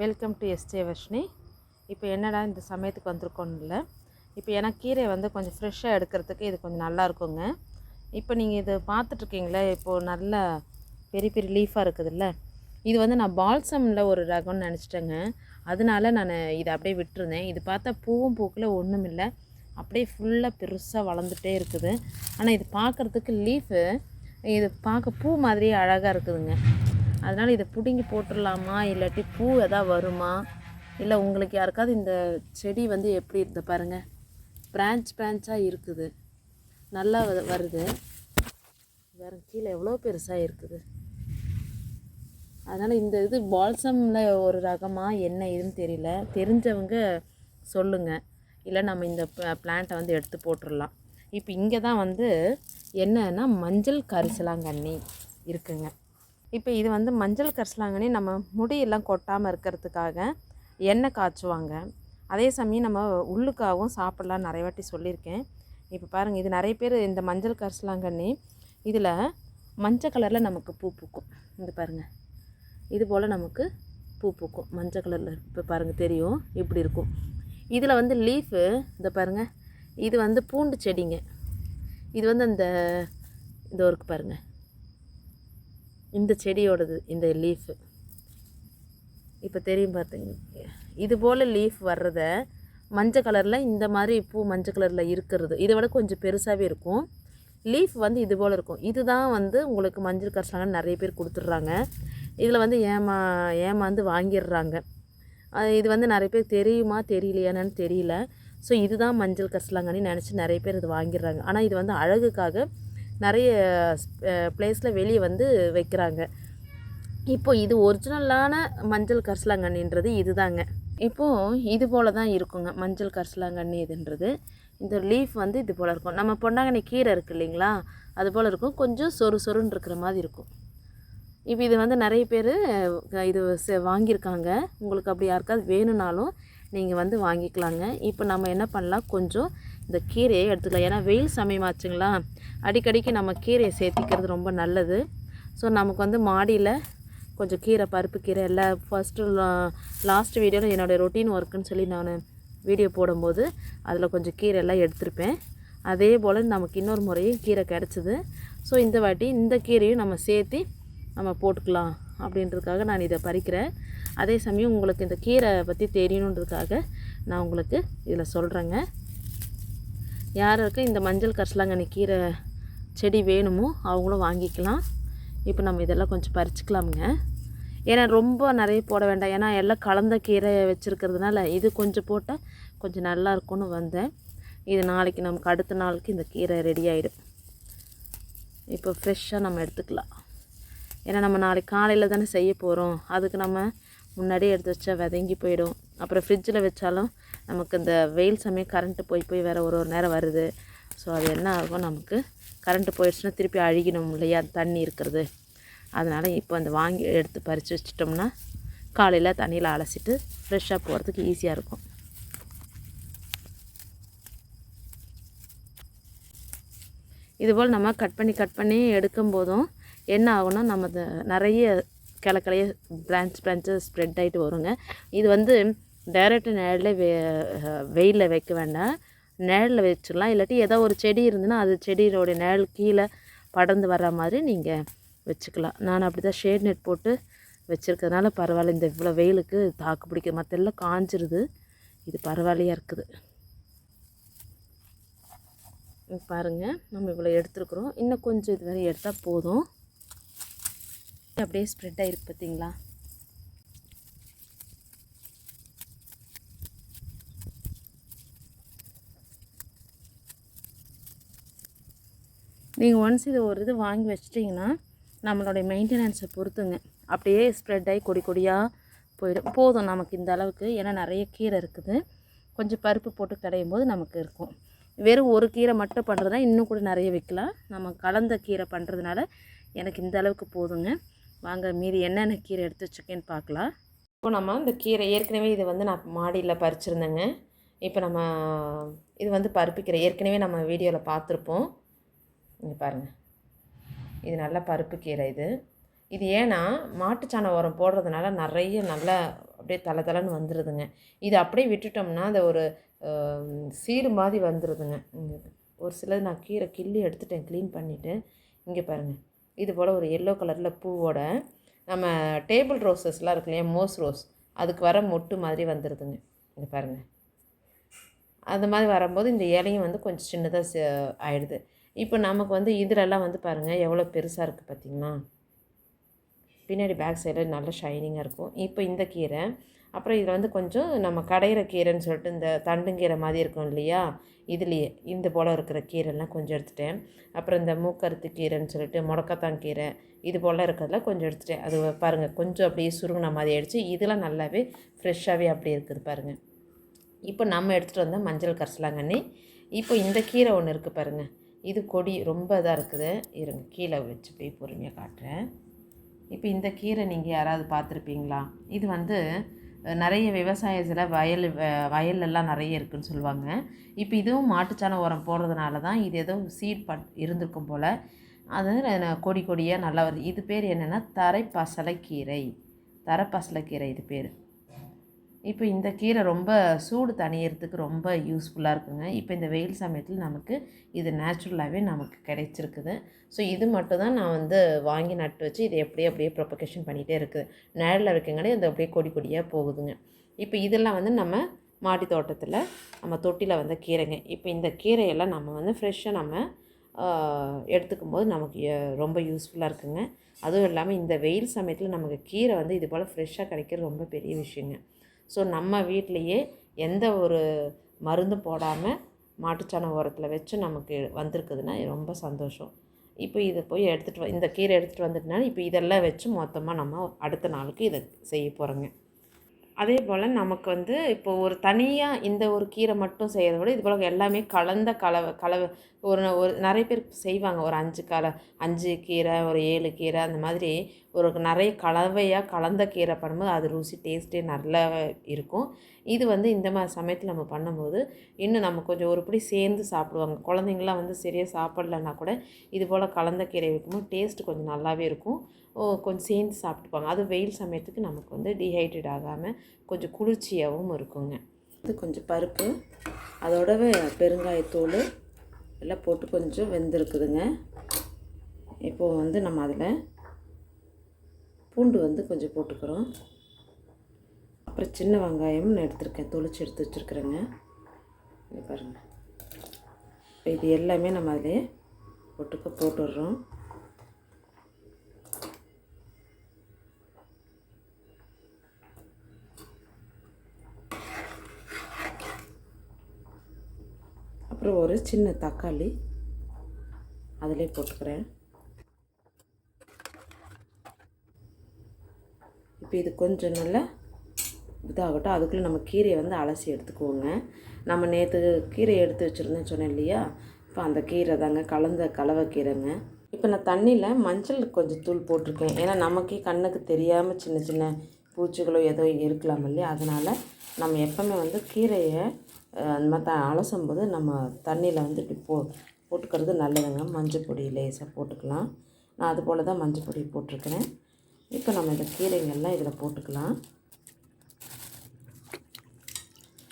Welcome to SJ Varshini இப்போ என்னடா இந்த சமயத்துக்கு வந்திருக்கோம்ல? இப்போ எனக்கு கீரை வந்து கொஞ்சம் ஃப்ரெஷ்ஷாக எடுக்கிறதுக்கு இது கொஞ்சம் நல்லா இருக்குங்க. இப்போ நீங்கள் இது பார்த்துட்ருக்கீங்களே இப்போது நல்ல பெரிய பெரிய லீஃபாக இருக்குதுல்ல? இது வந்து நான் பால்சமில் ஒரு ரகம்னு நினச்சிட்டேங்க. அதனால நான் இதை அப்படியே விட்டுருந்தேன். இது பார்த்தா பூவும் பூக்கில் ஒன்றும் இல்லை. அப்படியே ஃபுல்லாக பெருசாக வளர்ந்துட்டே இருக்குது. ஆனால் இது பார்க்குறதுக்கு லீஃபு இது பார்க்க பூ மாதிரியே அழகாக இருக்குதுங்க. அதனால் இதை பிடுங்கி போட்டுடலாமா இல்லாட்டி பூ எதாவது வருமா? இல்லை உங்களுக்கு யாருக்காவது இந்த செடி வந்து எப்படி இருந்த பாருங்கள் பிரான்ச் பிரான்ச்சாக இருக்குது. நல்லா வ- வருது. வேறு கீழே எவ்வளோ பெருசாக இருக்குது. அதனால் இந்த இது பால்சமில் ஒரு ரகமாக என்ன இதுன்னு தெரியல. தெரிஞ்சவங்க சொல்லுங்கள் இல்லை நம்ம இந்த பிளான்ட்டை வந்து எடுத்து போட்டுடலாம் இப்போ இங்கே தான் வந்து என்னன்னா மஞ்சள் கரிசலாங்கண்ணி இருக்குங்க. இப்போ இது வந்து மஞ்சள் கரிசலாங்கண்ணி நம்ம முடியெல்லாம் கொட்டாமல் இருக்கிறதுக்காக எண்ணெய் காய்ச்சுவாங்க. அதே சமயம் நம்ம உள்ளுக்காகவும் சாப்பிட்லாம் நிறைய வாட்டி சொல்லியிருக்கேன். இப்போ பாருங்கள் இது நிறைய பேர் இந்த மஞ்சள் கரிசலாங்கண்ணி இதில் மஞ்சள் கலரில் நமக்கு பூ பூக்கும். இந்த பாருங்கள் இது போல் நமக்கு பூ பூக்கும். மஞ்சள் கலரில் இப்போ பாருங்கள் தெரியும் இப்படி இருக்கும். இதில் வந்து லீஃபு இந்த பாருங்கள் இது வந்து பூண்டு செடிங்க. இது வந்து அந்த இந்த ஒருக்கு பாருங்கள் இந்த செடியோடது இந்த லீஃபு இப்போ தெரியும் பார்த்தீங்க இது போல் லீஃப் வர்றத மஞ்சள் கலரில் இந்த மாதிரி பூ மஞ்சள் கலரில் இருக்கிறது. இதை விட கொஞ்சம் பெருசாகவே இருக்கும். லீஃப் வந்து இது போல் இருக்கும். இதுதான் வந்து உங்களுக்கு மஞ்சள் கரிசலாங்கன்னு நிறைய பேர் கொடுத்துட்றாங்க. இதில் வந்து ஏமா ஏமாந்து வாங்கிடுறாங்க. இது வந்து நிறைய பேர் தெரியுமா தெரியலையானு தெரியல. ஸோ இதுதான் மஞ்சள் கரிசலாங்கன்னு நினச்சி நிறைய பேர் இது வாங்கிடுறாங்க. ஆனால் இது வந்து அழகுக்காக நிறைய பிளேஸில் வெளியே வந்து வைக்கிறாங்க. இப்போ இது ஒரிஜினலான மஞ்சள் கரிசலாங்கண்ணின்றது இதுதாங்க. இப்போது இது போல தான் இருக்குங்க மஞ்சள் கரிசலாங்கண்ணி இதுன்றது. இந்த லீஃப் வந்து இது போல் இருக்கும். நம்ம பொன்னாங்கண்ணி கீரை இருக்குது இல்லைங்களா அது போல் இருக்கும். கொஞ்சம் சொறு சொருன்னு இருக்கிற மாதிரி இருக்கும். இப்போ இது வந்து நிறைய பேர் இது செ- வாங்கியிருக்காங்க. உங்களுக்கு அப்படி யாருக்காவது வேணும்னாலும் நீங்கள் வந்து வாங்கிக்கலாங்க. இப்போ நம்ம என்ன பண்ணலாம் கொஞ்சம் இந்த கீரையை எடுத்துக்கலாம். ஏன்னா வெயில் சமயமாச்சுங்களா? அடிக்கடிக்கு நம்ம கீரையை சேர்த்திக்கிறது ரொம்ப நல்லது. ஸோ நமக்கு வந்து மாடியில் கொஞ்சம் கீரை பருப்பு கீரை எல்லாம் ஃபஸ்ட்டு லாஸ்ட் வீடியோவில் என்னோடய ரொட்டீன் ஒர்க்குன்னு சொல்லி நான் வீடியோ போடும்போது அதில் கொஞ்சம் கீரை எல்லாம் எடுத்திருப்பேன். அதே போல் நமக்கு இன்னொரு முறையும் கீரை கிடச்சிது. ஸோ இந்த வாட்டி இந்த கீரையும் நம்ம சேர்த்து நம்ம போட்டுக்கலாம் அப்படின்றதுக்காக நான் இதை பறிக்கிறேன். அதே சமயம் உங்களுக்கு இந்த கீரை பற்றி தெரியணுன்றதுக்காக நான் உங்களுக்கு இதில் சொல்கிறேங்க யாருக்கு இந்த மஞ்சள் கரிசலாங்கண்ணி கீரை செடி வேணுமோ அவங்களும் வாங்கிக்கலாம். இப்போ நம்ம இதெல்லாம் கொஞ்சம் பறிச்சுக்கலாமுங்க. ஏன்னா ரொம்ப நிறைய போட வேண்டாம். ஏன்னா எல்லாம் கலந்த கீரை வச்சுருக்கிறதுனால இது கொஞ்சம் போட்டால் கொஞ்சம் நல்லா இருக்கும்னு வந்தேன். இது நாளைக்கு நமக்கு அடுத்த நாளுக்கு இந்த கீரை ரெடி ஆகிடும் இப்போ ஃப்ரெஷ்ஷாக நம்ம எடுத்துக்கலாம். ஏன்னா நம்ம நாளைக்கு காலையில் தானே செய்ய போகிறோம் அதுக்கு நம்ம முன்னாடியே எடுத்து வச்சா விதங்கி போயிடும். அப்புறம் ஃப்ரிட்ஜில் வச்சாலும் நமக்கு இந்த வெயில் சமயம் கரண்ட்டு போய் போய் வேறு ஒரு ஒரு நேரம் வருது. ஸோ அது என்ன ஆகும்? நமக்கு கரண்ட்டு போயிடுச்சுன்னா திருப்பி அழுகிடும் இல்லையா? தண்ணி இருக்கிறது. அதனால் இப்போ அந்த வாங்கி எடுத்து பறித்து வச்சிட்டோம்னா காலையில் தண்ணியில் அலசிட்டு ஃப்ரெஷ்ஷாக போகிறதுக்கு ஈஸியாக இருக்கும். இதுபோல் நம்ம கட் பண்ணி கட் பண்ணி எடுக்கும் போதும் என்ன ஆகும்னா நம்ம நிறைய கிளக்கிளைய பிரான்ச் பிரான்ச்சு ஸ்ப்ரெட் ஆகிட்டு வருங்க. இது வந்து டைரெக்ட் நிழல்ல வெ வெயிலில் வைக்க வேண்டாம். நிழலில் வச்சிடலாம். இல்லாட்டி ஏதோ ஒரு செடி இருந்துன்னா அது செடியோடைய நிழல் கீழே படர்ந்து வர்ற மாதிரி நீங்கள் வச்சுக்கலாம். நான் அப்படி தான் ஷேட் நெட் போட்டு வச்சுருக்கிறதுனால பரவாயில்ல. இந்த இவ்வளோ வெயிலுக்கு தாக்கு பிடிக்க மற்ற எல்லாம் காஞ்சிருது. இது பரவாயில்லையாக இருக்குது. பாருங்கள் நம்ம இவ்வளோ எடுத்துருக்குறோம். இன்னும் கொஞ்சம் இது வரை எடுத்தால் போதும். அப்படியே ஸ்ப்ரெட் ஆகிருக்கு பார்த்தீங்களா நீங்கள் ஒன்ஸ் இது ஒரு இது வாங்கி வச்சிட்டிங்கன்னா நம்மளுடைய மெயின்டெனன்ஸை பொறுத்துங்க. அப்படியே ஸ்ப்ரெட் ஆகி கொடி கொடியாக போயிடும். போதும் நமக்கு இந்த அளவுக்கு. ஏன்னா நிறைய கீரை இருக்குது. கொஞ்சம் பருப்பு போட்டு கடையும் போது நமக்கு இருக்கும். வெறும் ஒரு கீரை மட்டும் பண்ணுறதுனா இன்னும் கூட நிறைய வைக்கலாம் நம்ம கலந்த கீரை பண்ணுறதுனால எனக்கு இந்த அளவுக்கு போதுங்க. வாங்க மீதி என்னென்ன கீரை எடுத்து வச்சுருக்கேன்னு பார்க்கலாம். இப்போ நம்ம இந்த கீரை ஏற்கனவே இது வந்து நான் மாடியில் பறிச்சிருந்தேங்க. இப்போ நம்ம இது வந்து பருப்பு கீரை. ஏற்கனவே நம்ம வீடியோவில் பார்த்துருப்போம். இங்கே பாருங்கள் இது நல்ல பருப்பு கீரை இது. இது ஏன்னா மாட்டுச்சாண உரம் போடுறதுனால நிறைய நல்லா அப்படியே தலை தலைன்னு வந்துடுதுங்க இது அப்படியே விட்டுட்டோம்னா அந்த ஒரு ஆம், சீடு மாதிரி வந்துடுதுங்க இங்கே ஒரு சிலது நான் கீரை கிள்ளி எடுத்துட்டேன் க்ளீன் பண்ணிவிட்டு இங்கே பாருங்கள் இது போல் ஒரு எல்லோ கலரில் பூவோட நம்ம டேபிள் ரோசஸ்லாம் இருக்கு இல்லையா மோஸ் ரோஸ் அதுக்கு வர மொட்டு மாதிரி வந்துடுதுங்க இங்கே பாருங்கள் அந்த மாதிரி வரும்போது இந்த இலையும் வந்து கொஞ்சம் சின்னதாக ஆயிடுது. இப்போ நமக்கு வந்து இதிலெல்லாம் வந்து பாருங்கள் எவ்வளோ பெருசாக இருக்குது பார்த்திங்களா? பின்னாடி பேக் சைடில் நல்ல ஷைனிங்காக இருக்கும். இப்போ இந்த கீரை அப்புறம் இதில் வந்து கொஞ்சம் நம்ம கடையிற கீரைன்னு சொல்லிட்டு இந்த தண்டுங்கீரை மாதிரி இருக்கும் இல்லையா? இதுலேயே இந்த போல் இருக்கிற கீரைலாம் கொஞ்சம் எடுத்துட்டேன். அப்புறம் இந்த மூக்கருத்து கீரைன்னு சொல்லிட்டு முடக்கத்தான் கீரை இது போல் இருக்கிறதுல கொஞ்சம் எடுத்துட்டேன். அது பாருங்கள் கொஞ்சம் அப்படியே சுருங்கின மாதிரி ஆயிடுச்சு. இதெல்லாம் நல்லாவே ஃப்ரெஷ்ஷாகவே அப்படி இருக்குது பாருங்கள் இப்போ நம்ம எடுத்துகிட்டு வந்தால் மஞ்சள் கரசலாங்கண்ணி இப்போ இந்த கீரை ஒன்று இருக்குது பாருங்கள் இது கொடி ரொம்ப இதாக இருக்குது. இருங்க கீழே வச்சு போய் பொறுமையாக காட்டுறேன். இப்போ இந்த கீரை நீங்கள் யாராவது பார்த்துருப்பீங்களா? இது வந்து நிறைய விவசாயத்தில் வயல் வ- நிறைய இருக்குதுன்னு சொல்லுவாங்க. இப்போ இதுவும் மாட்டுச்சாண உரம் போடுறதுனால தான் இது ஏதோ சீட் பட் இருந்திருக்கும் போல். அது கொடி கொடியாக நல்லா வருது. இது பேர் என்னென்னா தரை பசலைக்கீரை தரை பசலைக்கீரை இது பேர். இப்போ இந்த கீரை ரொம்ப சூடு தணியறதுக்கு ரொம்ப யூஸ்ஃபுல்லாக இருக்குங்க. இப்போ இந்த வெயில் சமயத்தில் நமக்கு இது நேச்சுரலாகவே நமக்கு கிடைச்சிருக்குது. ஸோ இது மட்டும் தான் நான் வந்து வாங்கி நட்டு வச்சு இதை எப்படியே அப்படியே ப்ரொபகேஷன் பண்ணிகிட்டே இருக்குது. நிழலில் வைக்கங்காடி அது அப்படியே கொடி கொடியாக போகுதுங்க. இப்போ இதெல்லாம் வந்து நம்ம மாடி தோட்டத்தில் நம்ம தொட்டியில் வந்த கீரைங்க. இப்போ இந்த கீரையெல்லாம் நம்ம வந்து ஃப்ரெஷ்ஷாக நம்ம எடுத்துக்கும் போது நமக்கு ரொம்ப யூஸ்ஃபுல்லாக இருக்குங்க. அதுவும் இல்லாமல் இந்த வெயில் சமயத்தில் நமக்கு கீரை வந்து இது போல் ஃப்ரெஷ்ஷாக கிடைக்கிறது ரொம்ப பெரிய விஷயங்க. ஸோ நம்ம வீட்லேயே எந்த ஒரு மருந்தும் போடாமல் மாட்டுச்சாண உரத்தில் வச்சு நமக்கு வந்திருக்குதுன்னா ரொம்ப சந்தோஷம். இப்போ இதை போய் எடுத்துகிட்டு வ இந்த கீரை எடுத்துகிட்டு வந்துட்டனால இப்போ இதெல்லாம் வச்சு மொத்தமாக நம்ம அடுத்த நாளுக்கு இதை செய்ய போகிறோங்க அதே போல் நமக்கு வந்து இப்போ ஒரு தனியாக இந்த ஒரு கீரை மட்டும் செய்கிறத விட இது போல் எல்லாமே கலந்த கலவை கலவை ஒரு ஒரு நிறைய பேர் செய்வாங்க. ஒரு அஞ்சு கல அஞ்சு கீரை ஒரு ஏழு கீரை அந்த மாதிரி ஒரு நிறைய கலவையாக கலந்த கீரை பண்ணும்போது அது ருசி டேஸ்ட்டே நல்லா இருக்கும். இது வந்து இந்த மாதிரி சமயத்தில் நம்ம பண்ணும்போது இன்னும் நம்ம கொஞ்சம் ஒருபடி சேர்ந்து சாப்பிடுவாங்க. குழந்தைங்களாம் வந்து சரியாக சாப்பிட்லன்னா கூட இது போல் கலந்த கீரை வைக்கும்போது டேஸ்ட் கொஞ்சம் நல்லாவே இருக்கும். ஓ கொஞ்சம் சேர்ந்து சாப்பிட்டுப்பாங்க. அது வெயில் சமயத்துக்கு நமக்கு வந்து டீஹைட்ரேட் ஆகாமல் கொஞ்சம் குளிர்ச்சியாகவும் இருக்குங்க. இது கொஞ்சம் பருப்பு அதோடவே பெருங்காயத்தூள் எல்லாம் போட்டு கொஞ்சம் வெந்திருக்குதுங்க. இப்போது வந்து நம்ம அதில் பூண்டு வந்து கொஞ்சம் போட்டுக்கிறோம். அப்புறம் சின்ன வெங்காயம் நான் எடுத்திருக்கேன். தொளிச்சு எடுத்து வச்சுருக்குறேங்க. இது பாருங்கள் இப்போ இது எல்லாமே நம்ம அதிலே போட்டுக்க போட்டுடுறோம். அப்புறம் ஒரு சின்ன தக்காளி அதிலே போட்டுக்கிறேன். இது கொஞ்சம் நல்லா இதாகட்டும். அதுக்குள்ளே நம்ம கீரையை வந்து அலசி எடுத்துக்குவோங்க நம்ம நேற்று கீரையை எடுத்து வச்சுருந்தேன்னு சொன்னேன் இல்லையா? இப்போ அந்த கீரை தாங்க கலந்த கலவை கீரைங்க. இப்போ நான் தண்ணியில் மஞ்சள் கொஞ்சம் தூள் போட்டிருக்கேன். ஏன்னா நமக்கே கண்ணுக்கு தெரியாமல் சின்ன சின்ன பூச்சிகளோ ஏதோ இருக்கலாம் இல்லையா? அதனால் நம்ம எப்போவுமே வந்து கீரையை அந்த மாதிரி த- அலசும் போது நம்ம தண்ணியில் வந்து இப்படி போ போட்டுக்கிறது நல்லதுங்க. மஞ்சள் பொடி லேசாக போட்டுக்கலாம். நான் அது போல் தான் மஞ்சள் பொடி போட்டிருக்கிறேன். இப்போ நம்ம இந்த கீரைங்கள்லாம் இதில் போட்டுக்கலாம்.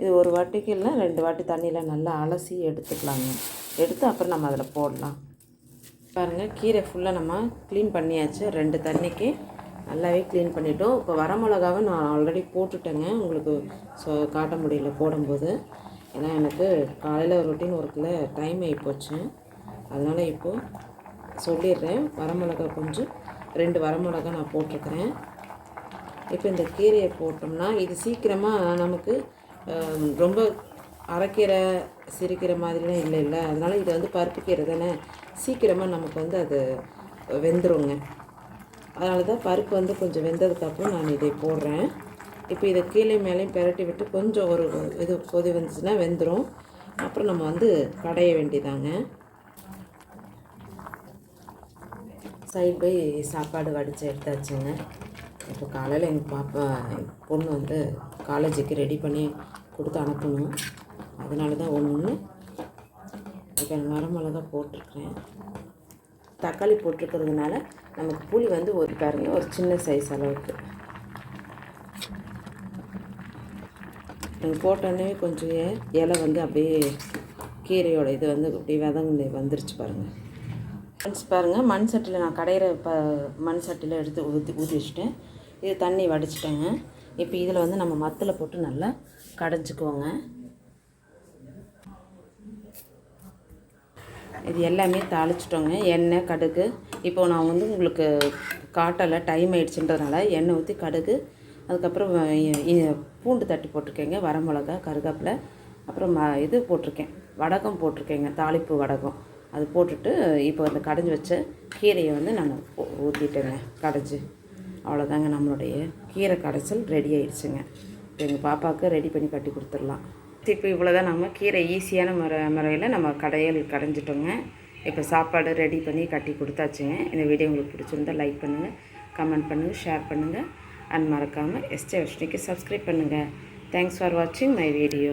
இது ஒரு வாட்டிக்கு இல்லை ரெண்டு வாட்டி தண்ணியில் நல்லா அலசி எடுத்துக்கலாங்க. எடுத்து அப்புறம் நம்ம அதில் போடலாம். பாருங்கள் கீரை ஃபுல்லாக நம்ம க்ளீன் பண்ணியாச்சு. ரெண்டு தண்ணிக்கு நல்லாவே க்ளீன் பண்ணிட்டோம். இப்போ வரமிளகாவை நான் ஆல்ரெடி போட்டுட்டேங்க. உங்களுக்கு ஸோ காட்ட முடியல போடும்போது. ஏன்னா எனக்கு காலையில் ரொட்டீன் ஒர்க்கில் டைம் ஆகிப்போச்சு அதனால் இப்போது சொல்லிடுறேன். வரமிளகா கொஞ்சம் ரெண்டு வரமிளகா நான் போட்டிருக்கிறேன். இப்போ இந்த கீரையை போட்டோம்னா இது சீக்கிரமாக நமக்கு ரொம்ப அரைக்கீரை சிரிக்கிற மாதிரிலாம் இல்லை இல்லை. அதனால் இது வந்து பருப்பு கீரை தானே. சீக்கிரமாக நமக்கு வந்து அது வெந்துருங்க. அதனால தான் பருப்பு வந்து கொஞ்சம் வெந்ததுக்கப்புறம் நான் இதை போடுறேன். இப்போ இதை கீழே மேலேயும் பெரட்டி விட்டு கொஞ்சம் ஒரு இது கொதி வந்துச்சுன்னா வெந்துடும் அப்புறம் நம்ம வந்து கடைய வேண்டியதாங்க. சைடு போய் சாப்பாடு வடித்து எடுத்தாச்சுங்க. இப்போ காலையில் எங்கள் பாப்பா எங்கள் பொண்ணு வந்து காலேஜுக்கு ரெடி பண்ணி கொடுத்து அனுப்பணும். அதனால தான் ஒன்று ஒன்று இப்போ வரமிளகா போட்டிருக்கிறேன். தக்காளி போட்டிருக்கிறதுனால நமக்கு புளி வந்து ஒரு பாருங்க ஒரு சின்ன சைஸ் அளவுக்கு. நீங்கள் போட்டோன்னே கொஞ்சம் இலை வந்து அப்படியே கீரையோட இது வந்து அப்படியே வதங்க வந்துருச்சு பாருங்கள் ஃப்ரெண்ட்ஸ் பாருங்கள் மண் சட்டியில் நான் கடையிற ப மண் சட்டியில் எடுத்து ஊற்றி ஊற்றி வச்சுட்டேன். இது தண்ணி வடிச்சிட்டேங்க. இப்போ இதில் வந்து நம்ம மத்தில் போட்டு நல்லா கடைஞ்சிக்குவோங்க. இது எல்லாமே தாளிச்சிட்டோங்க. எண்ணெய் கடுகு. இப்போது நான் வந்து உங்களுக்கு காட்டலை டைம் ஆயிடுச்சுன்றதுனால எண்ணெய் ஊற்றி கடுகு அதுக்கப்புறம் பூண்டு தட்டி போட்டிருக்கேங்க. வரமிளகா கருவேப்பிலை அப்புறம் ம இது போட்டிருக்கேன். வடகம் போட்டிருக்கேங்க. தாளிப்பு வடகம். அது போட்டுட்டு இப்போ அந்த கடைஞ்சி வச்ச கீரையை வந்து நாங்கள் ஊற்றிட்டேங்க கடைஞ்சி. அவ்வளோதாங்க நம்மளுடைய கீரை கடைசல் ரெடி ஆயிடுச்சுங்க. இப்போ எங்கள் பாப்பாவுக்கு ரெடி பண்ணி கட்டி கொடுத்துடலாம். இப்போ இவ்வளோ தான் நம்ம கீரை ஈஸியான முறை முறையில் நம்ம கடையல் கடைஞ்சிட்டோங்க. இப்போ சாப்பாடு ரெடி பண்ணி கட்டி கொடுத்தாச்சுங்க. இந்த வீடியோ உங்களுக்கு பிடிச்சிருந்தா லைக் பண்ணுங்கள் கமெண்ட் பண்ணுங்கள் ஷேர் பண்ணுங்கள் அண்ட் மறக்காமல் எஸ்டே வஷ்ணிக்கு சப்ஸ்கிரைப் பண்ணுங்கள் தேங்க்ஸ் ஃபார் வாட்சிங் மை வீடியோ